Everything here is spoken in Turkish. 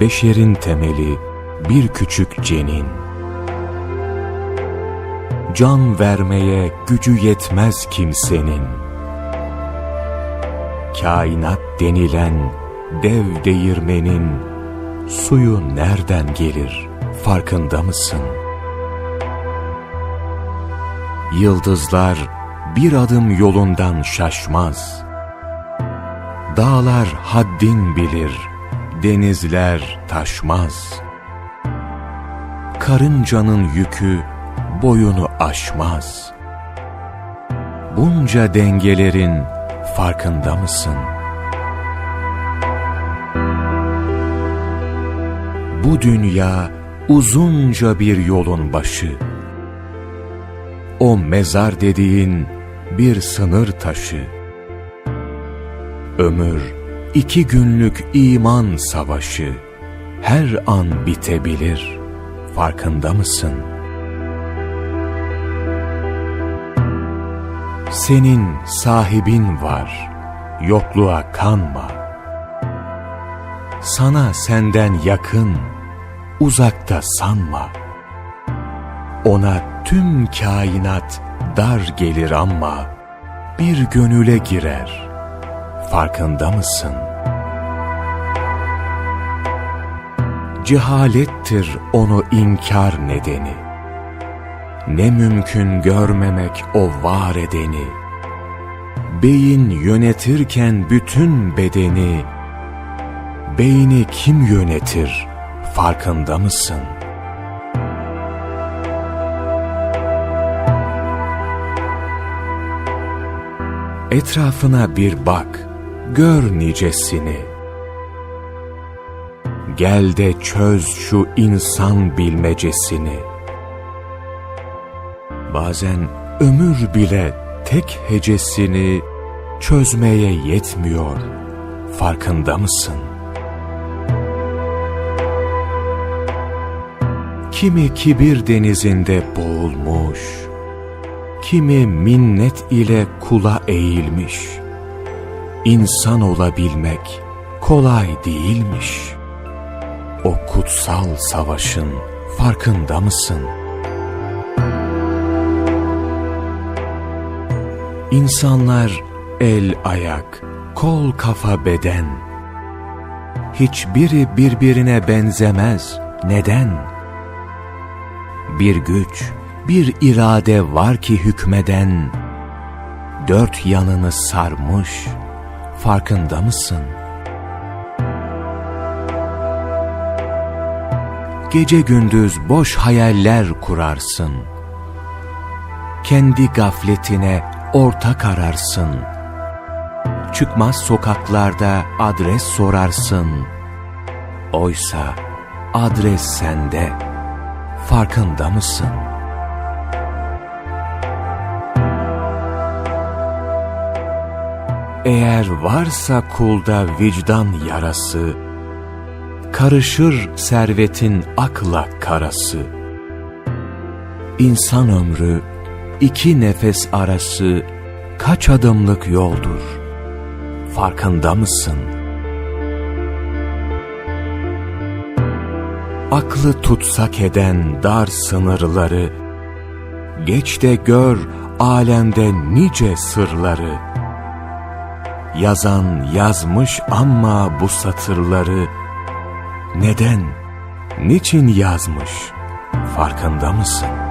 beşerin temeli bir küçük cenin. Can vermeye gücü yetmez kimsenin. Kainat denilen dev değirmenin suyu nereden gelir farkında mısın? Yıldızlar bir adım yolundan şaşmaz. Dağlar haddin bilir, denizler taşmaz. Karıncanın yükü boyunu aşmaz. Bunca dengelerin farkında mısın? Bu dünya uzunca bir yolun başı. O mezar dediğin bir sınır taşı. Ömür iki günlük iman savaşı. Her an bitebilir. Farkında mısın? Senin sahibin var. Yokluğa kanma. Sana senden yakın, uzakta sanma. Ona tüm kainat dar gelir ama bir gönüle girer. Farkında mısın? Cehalettir onu inkar nedeni. Ne mümkün görmemek o var edeni. Beyin yönetirken bütün bedeni, beyni kim yönetir farkında mısın? Etrafına bir bak, gör nicesini. Gel de çöz şu insan bilmecesini. Bazen ömür bile tek hecesini çözmeye yetmiyor. Farkında mısın? Kimi kibir denizinde boğulmuş, kimi minnet ile kula eğilmiş. İnsan olabilmek kolay değilmiş. O kutsal savaşın farkında mısın? İnsanlar el ayak, kol kafa beden. Hiçbiri birbirine benzemez. Neden? Bir güç, bir irade var ki hükmeden, dört yanını sarmış, farkında mısın? Gece gündüz boş hayaller kurarsın. Kendi gafletine ortak ararsın. Çıkmaz sokaklarda adres sorarsın. Oysa adres sende, farkında mısın? Eğer varsa kulda vicdan yarası, karışır servetin akla karası. İnsan ömrü iki nefes arası kaç adımlık yoldur? Farkında mısın? Aklı tutsak eden dar sınırları, geç de gör alemde nice sırları. Yazan yazmış ama bu satırları, neden, niçin yazmış farkında mısın?''